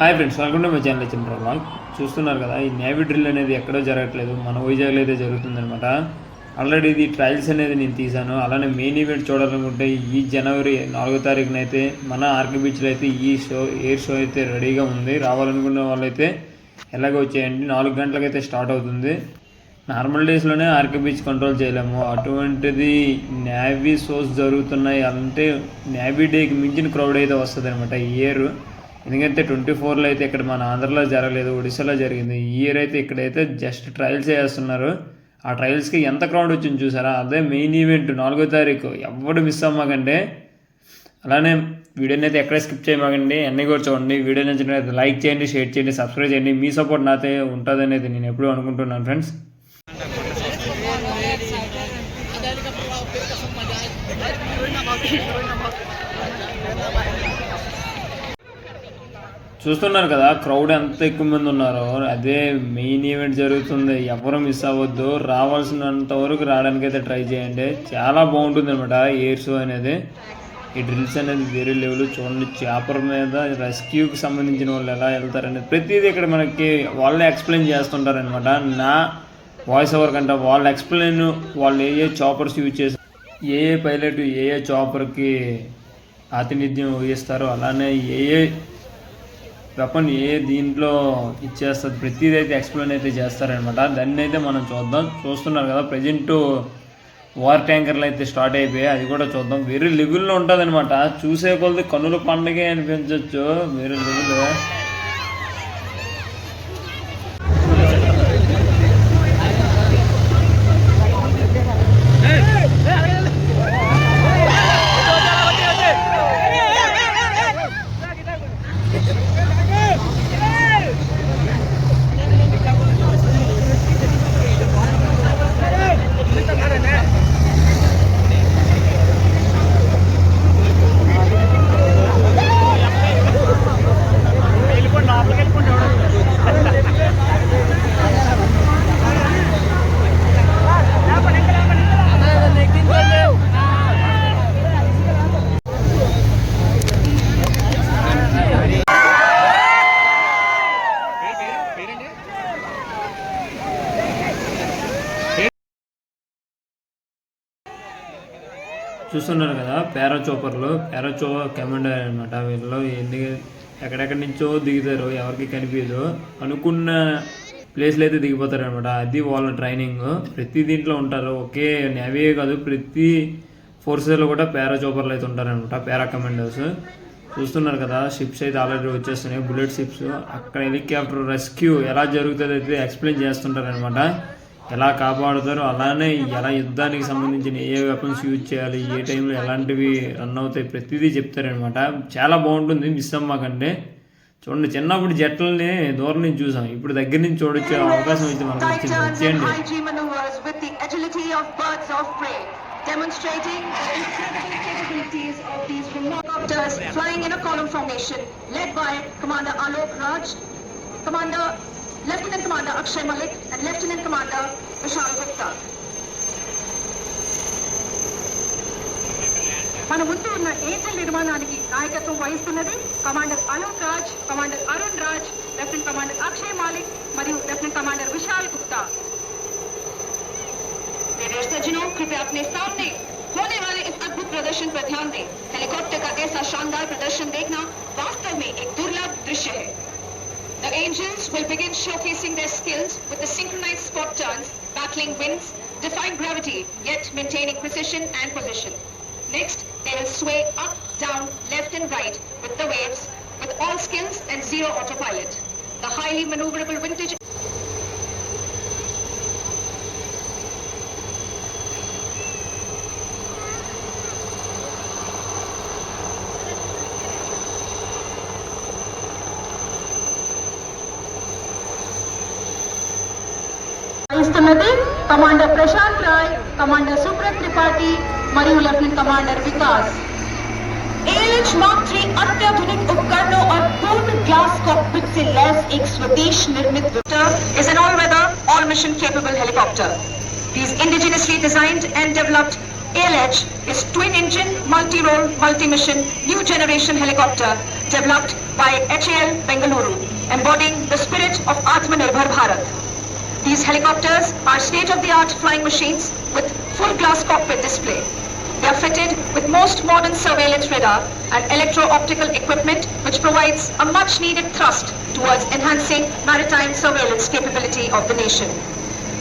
Hi friends welcome to my channel Chandrababu చూస్తున్నారు కదా ఈ నేవీ డ్రిల్ అనేది ఎక్కడో జరగట్లేదు. మన వైజాగ్లో అయితే జరుగుతుందనమాట ఆల్రెడీ ఇది ట్రయల్స్ అనేది నేను తీశాను. అలానే మెయిన్ ఈవెంట్ చూడాలనుకుంటే ఈ జనవరి నాలుగో తారీఖున అయితే మన ఆర్కే బీచ్లో అయితే ఈ షో ఎయిర్ షో అయితే రెడీగా ఉంది. రావాలనుకున్న వాళ్ళైతే ఎలాగో వచ్చేయండి నాలుగు గంటలకైతే స్టార్ట్ అవుతుంది. నార్మల్ డేస్లోనే ఆర్కే బీచ్ కంట్రోల్ చేయలేము. అటువంటిది నేవీ షోస్ జరుగుతున్నాయి అంటే నేవీ డేకి మించిన క్రౌడ్ అయితే వస్తుంది అనమాట ఈ ఇయర్ ఎందుకంటే ట్వంటీ ఫోర్లో అయితే ఇక్కడ మన ఆంధ్రలో జరగలేదు ఒడిశాలో జరిగింది. ఈ ఇయర్ అయితే ఇక్కడైతే జస్ట్ ట్రయల్స్ చేస్తున్నారు. ఆ ట్రయల్స్కి ఎంత క్రౌడ్ వచ్చింది చూసారా? అదే మెయిన్ ఈవెంట్ నాలుగో తారీఖు. ఎవడు మిస్ అవ్వమాకండి అలానే వీడియోని అయితే ఎక్కడ స్కిప్ చేయమాకండి. అన్నీ కూడా చూడండి. వీడియో నచ్చినట్లయితే లైక్ చేయండి షేర్ చేయండి సబ్స్క్రైబ్ చేయండి. మీ సపోర్ట్ నాతే ఉంటుంది అనేది నేను ఎప్పుడూ అనుకుంటున్నాను ఫ్రెండ్స్ చూస్తున్నారు కదా క్రౌడ్ ఎంత ఎక్కువ మంది ఉన్నారో అదే మెయిన్ ఈవెంట్ జరుగుతుంది. ఎవరు మిస్ అవ్వద్దు రావాల్సినంత వరకు రావడానికి అయితే ట్రై చేయండి. చాలా బాగుంటుంది అనమాట ఎయిర్ షో అనేది. ఈ డ్రిల్స్ అనేది వేరే లెవెల్ చూడండి చేపల మీద రెస్క్యూకి సంబంధించిన వాళ్ళు ఎలా వెళ్తారనేది ప్రతిదీ ఇక్కడ మనకి వాళ్ళే ఎక్స్ప్లెయిన్ చేస్తుంటారు అనమాట నా వాయిస్ ఓవర్ కంటే వాళ్ళు ఎక్స్ప్లెయిన్ వాళ్ళు ఏ ఏ చాపర్స్ యూజ్ చేసి ఏ ఏ పైలట్ ఏ ఏ చాపర్కి ఆతిథ్యం వహిస్తారో అలానే ఏ ఏ వెపన్ ఏ దీంట్లో ఇచ్చేస్తుంది ప్రతిదీ అయితే ఎక్స్ప్లెయిన్ అయితే చేస్తారనమాట దాన్ని అయితే మనం చూద్దాం. చూస్తున్నారు కదా ప్రజెంట్ వార్ ట్యాంకర్లు అయితే స్టార్ట్ అయిపోయాయి. అది కూడా చూద్దాం. వేరే లెవెల్లో ఉంటుంది అనమాట చూసే కొలది కనుల పండగే అనిపించవచ్చు వేరే లెవెల్లో చూస్తున్నారు కదా పారాచోపర్లు పారాచో కమాండర్ అనమాట వీళ్ళు ఎన్ని ఎక్కడెక్కడి నుంచో దిగుతారు ఎవరికి కనిపించదు. అనుకున్న ప్లేస్లో అయితే దిగిపోతారు అనమాట అది వాళ్ళ ట్రైనింగ్. ప్రతి దీంట్లో ఉంటారు. ఒకే నేవీ కాదు ప్రతి ఫోర్సెస్లో కూడా పారాచోపర్లు అయితే ఉంటారనమాట పారా కమాండర్స్. చూస్తున్నారు కదా షిప్స్ అయితే ఆల్రెడీ వచ్చేస్తున్నాయి బుల్లెట్ షిప్స్. అక్కడ హెలికాప్టర్ రెస్క్యూ ఎలా జరుగుతుంది అయితే ఎక్స్ప్లెయిన్ చేస్తుంటారనమాట ఎలా కాపాడుతారో అలానే ఎలా యుద్ధానికి సంబంధించిన ఏ వెపన్స్ యూజ్ చేయాలి ఏ టైంలో ఎలాంటివి రన్ అవుతాయి ప్రతిదీ చెప్తారనమాట చాలా బాగుంటుంది మిస్ అమ్మాకంటే చూడండి చిన్నప్పుడు జట్లని దూరం నుంచి చూసాం. ఇప్పుడు దగ్గర నుంచి చూడొచ్చే అవకాశం అయితే మనకు వచ్చింది. Commander Alok Raj. Commander, Lieutenant Commander Akshay Malik, and Lieutenant Commander Vishal Gupta. మన ముందు ఉన్న ఏజెల్ నిర్మాణానికి నాయకత్వం వహిస్తున్నది commander Alok Raj commander Arun Raj lieutenant commander Akshay Malik మరియు లెఫ్టినెంట్ కమాండర్ విశాల్ గుప్తా मेरे सज्जनों कृपया अपने सामने होने वाले इस अद्भुत प्रदर्शन पर ध्यान दें हेलीकॉप्टर का ऐसा शानदार प्रदर्शन देखना वास्तव में एक दुर्लभ दृश्य है The angels will begin showcasing their skills with the synchronized spot turns, battling winds, defying gravity, yet maintaining precision and position. Next, they will sway up, down, left and right with the waves, with all skills and zero autopilot. The highly maneuverable vintage వహిస్తున్నది commander Prashant Rai commander Subrat Tripathi మరియు lieutenant commander Vikas ALH mark three अत्याधुनिक उपकरणों और पूर्ण glass cockpit से lace एक स्वदेश निर्मित is an all-weather, all-mission capable helicopter. These indigenously designed and developed ALH is twin-engine, multi-role, multi-mission, new generation helicopter developed by HAL Bengaluru, embodying the spirit of Atmanirbhar Bharat. These helicopters are state-of-the-art flying machines with full glass cockpit display. They are fitted with most modern surveillance radar and electro-optical equipment which provides a much-needed thrust towards enhancing maritime surveillance capability of the nation.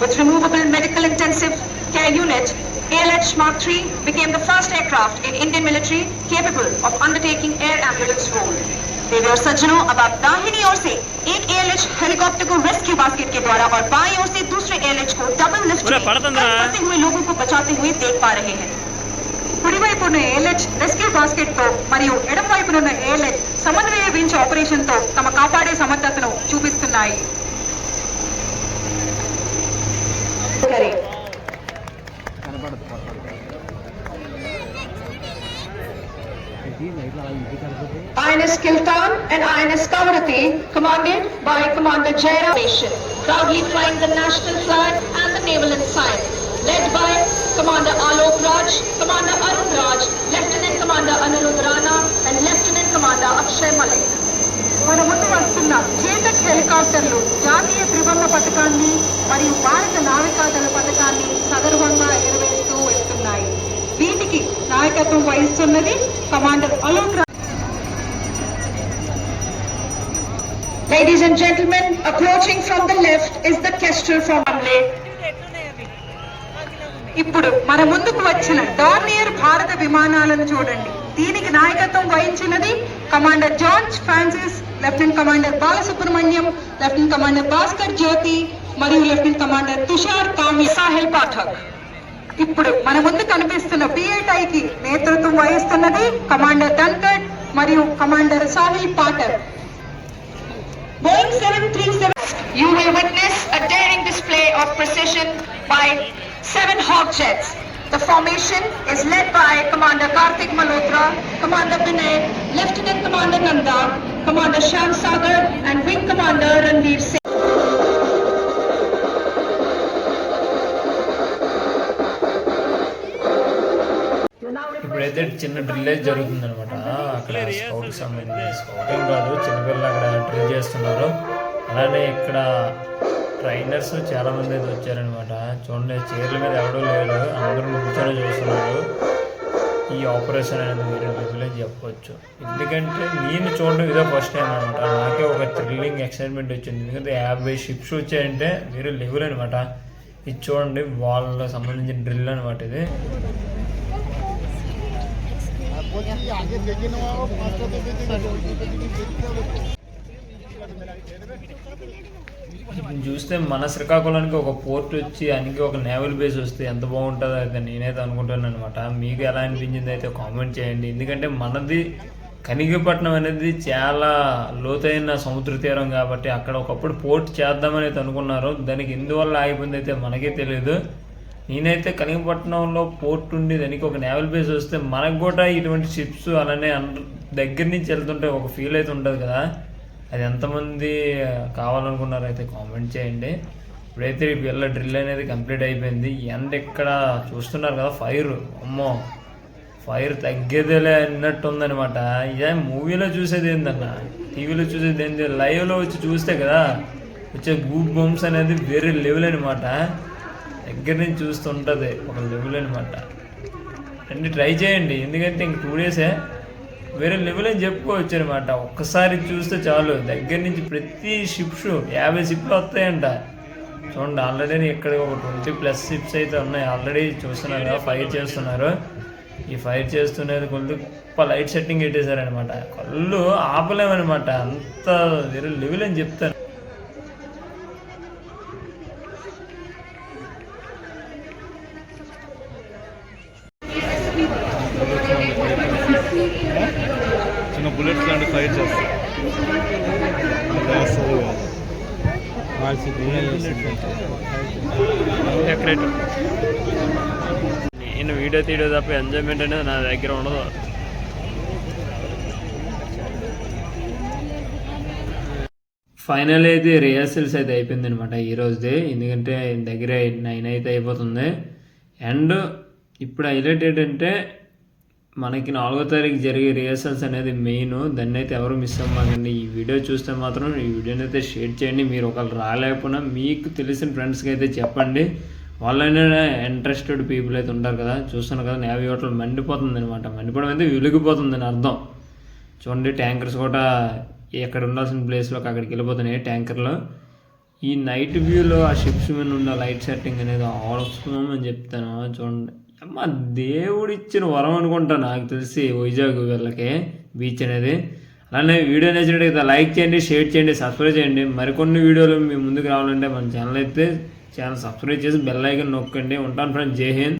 With removable medical intensive care unit, ALH Mark III became the first aircraft in Indian military capable of undertaking air ambulance role. देवी सज्जनों अब आप दाहिनी ओर से एक ALH helicopter को rescue basket के द्वारा और बाईं ओर से दूसरे एएलएच को डबल लिफ्ट पूरा में पड़तंद्रा। कई फंसे हुए लोगों को बचाते हुए देख पा रहे हैं కుడివైపు ఉన్న ఏఎల్హెచ్ రెస్క్యూ బాస్కెట్ తో మరియు ఎడమ వైపున ఉన్న ఏఎల్హెచ్ సమన్వయ వించ్ ఆపరేషన్ తో తమ కాపాడే సమర్థతను చూపిస్తున్నాయి INS Kiltan and INS Kavarati, commanded by Commander Jairam Nation, proudly flying the national flag and the naval ensign, led by Commander Alok Raj, Commander Arun Raj, Lieutenant Commander Anirudh Rana, and Lieutenant Commander Akshay Malik. మన ముందు వస్తున్న చేతక్ హెలికాప్టర్లు జాతీయ త్రివర్ణ పథకాన్ని మరియు భారత నావికాదళ నాయకత్వం వహిస్తున్నది commander Alok Ladies and gentlemen, approaching from the left is the Kestrel from Amle. ఇప్పుడు మన ముందుకు వచ్చిన డార్నియర్ భారత విమానాలను చూడండి. దీనికి నాయకత్వం వహించినది commander George Francis lieutenant commander Balasubrahmanyam lieutenant commander Bhaskar Jyoti మరియు లెఫ్టినెంట్ కమాండర్ తుషార్ కామి సాహిల్ పాఠక్ ఇప్పుడు మన ముందు కనిపిస్తున్న PATI కి నేతృత్వం వహిస్తున్నది కమాండర్ ధన్కడ్ మరియు commander Sahil Pathak Boeing 737. You will witness a daring display of precision by seven Hawk jets. The formation is led by Commander Karthik Malhotra, Commander Binay, Lieutenant Commander Nanda, Commander Sham Sagar, and Wing Commander Ranveer Singh. ఇప్పుడైతే చిన్న drill జరుగుతుంది అనమాట అక్కడ scout సంబంధించి scouting కాదు చిన్నపిల్లలు అక్కడ drill చేస్తున్నారు. అలానే ఇక్కడ ట్రైనర్స్ చాలా మంది అయితే వచ్చారనమాట చూడండి చీరల మీద ఎవడూ లేడు అందరూ కూర్చొని చూస్తున్నారు. ఈ ఆపరేషన్ అనేది వేరే లెవెల్ అని చెప్పొచ్చు. ఎందుకంటే నేను చూడడం ఇదే ఫస్ట్ టైం అనమాట నాకే ఒక థ్రిల్లింగ్ ఎక్సైట్మెంట్ వచ్చింది. ఎందుకంటే యాభై షిప్స్ వచ్చాయంటే వేరే లెవెల్ అనమాట ఇది చూడండి వాళ్ళకి సంబంధించిన డ్రిల్ అనమాట ఇది. చూస్తే మన శ్రీకాకుళానికి ఒక పోర్ట్ వచ్చి అనికి ఒక నేవల్ బేస్ వస్తే ఎంత బాగుంటుందో అయితే నేనైతే అనుకుంటాను అనమాట మీకు ఎలా అనిపించింది అయితే కామెంట్ చేయండి. ఎందుకంటే మనది కనిగిపట్నం అనేది చాలా లోతైన సముద్ర తీరం కాబట్టి అక్కడ ఒకప్పుడు పోర్ట్ చేద్దామని అయితే అనుకున్నారు. దానికి ఎందువల్ల ఆగిపోయింది అయితే మనకే తెలియదు నేనైతే కనిగపట్నంలో పోర్ట్ ఉండి దానికి ఒక నేవల్ బేస్ వస్తే మనకు కూడా ఇటువంటి షిప్స్ అలానే అన్- దగ్గర నుంచి వెళ్తుంటే ఒక ఫీల్ అయితే ఉంటుంది కదా. అది ఎంతమంది కావాలనుకున్నారో అయితే కామెంట్ చేయండి. ఇప్పుడైతే ఈ పిల్ల డ్రిల్ అనేది కంప్లీట్ అయిపోయింది. ఎండ ఇక్కడ చూస్తున్నారు కదా ఫైర్ అమ్మో ఫైర్ తగ్గేదేలే అన్నట్టు ఉందనమాట ఇదే మూవీలో చూసేది ఏందన్న? టీవీలో చూసేది ఏంది? లైవ్లో వచ్చి చూస్తే కదా వచ్చే గూడ్ బొమ్స్ అనేది వేరే లెవెల్ అనమాట దగ్గర నుంచి చూస్తుంటుంది ఒక లెవెల్ అనమాట అండి ట్రై చేయండి. ఎందుకంటే ఇంక టూ డేసే వేరే లెవెల్ అని చెప్పుకోవచ్చు అనమాట ఒక్కసారి చూస్తే చాలు. దగ్గర నుంచి ప్రతి షిప్స్ యాభై షిప్లు వస్తాయంట. చూడండి ఆల్రెడీ ఇక్కడ ఒక ట్వంటీ ప్లస్ షిప్స్ అయితే ఉన్నాయి. ఆల్రెడీ చూస్తున్నారు కదా ఫైర్ చేస్తున్నారు. ఈ ఫైర్ చేస్తున్నది కొద్ది గొప్ప లైట్ సెట్టింగ్ పెట్టేశారనమాట కళ్ళు ఆపలేమనమాట అంత వేరే లెవెల్ అని చెప్తాను చిన్న బుల్లెట్స్ లాంటి ఫైర్ డెకరేటర్ నేను వీడియో తీయడం తప్ప ఎంజాయ్మెంట్ అనేది నా దగ్గర ఉండదు. ఫైనల్ అయితే రిహర్సల్స్ అయితే అయిపోయింది అనమాట ఈ రోజుది. ఎందుకంటే దగ్గర నైన్ అయితే అయిపోతుంది. అండ్ ఇప్పుడు హైలైట్ ఏంటంటే మనకి నాలుగో తారీఖు జరిగే రిహర్సల్స్ అనేది మెయిన్ దాన్ని అయితే ఎవరు మిస్ అవ్వకండి ఈ వీడియో చూస్తే మాత్రం ఈ వీడియోని అయితే షేర్ చేయండి. మీరు ఒకళ్ళు రాలేకపోయినా మీకు తెలిసిన ఫ్రెండ్స్కి అయితే చెప్పండి. వాళ్ళైనా ఇంట్రెస్టెడ్ పీపుల్ అయితే ఉంటారు కదా. చూస్తున్నారు కదా నేవీ హోటల్ మండిపోతుంది అనమాట మండిపోవడం అయితే వెలిగిపోతుంది అని అర్థం. చూడండి ట్యాంకర్స్ కూడా ఎక్కడ ఉండాల్సిన ప్లేస్లోకి అక్కడికి వెళ్ళిపోతున్నాయి ట్యాంకర్లు ఈ నైట్ వ్యూలో ఆ షిప్స్ మీద ఉన్న లైట్ సెట్టింగ్ అనేది అవసరం అని చెప్తాను. చూడండి. మా దేవుడిచ్చిన వరం అనుకుంటా నాకు తెలిసి వైజాగ్ వీళ్ళకి బీచ్ అనేది. అలానే వీడియో నచ్చినట్టయితే లైక్ చేయండి షేర్ చేయండి సబ్స్క్రైబ్ చేయండి. మరికొన్ని వీడియోలు మీ ముందుకు రావాలంటే మన ఛానల్ అయితే ఛానల్ సబ్స్క్రైబ్ చేసి బెల్ ఐకన్ నొక్కండి. ఉంటాను ఫ్రెండ్స్ జై హింద్.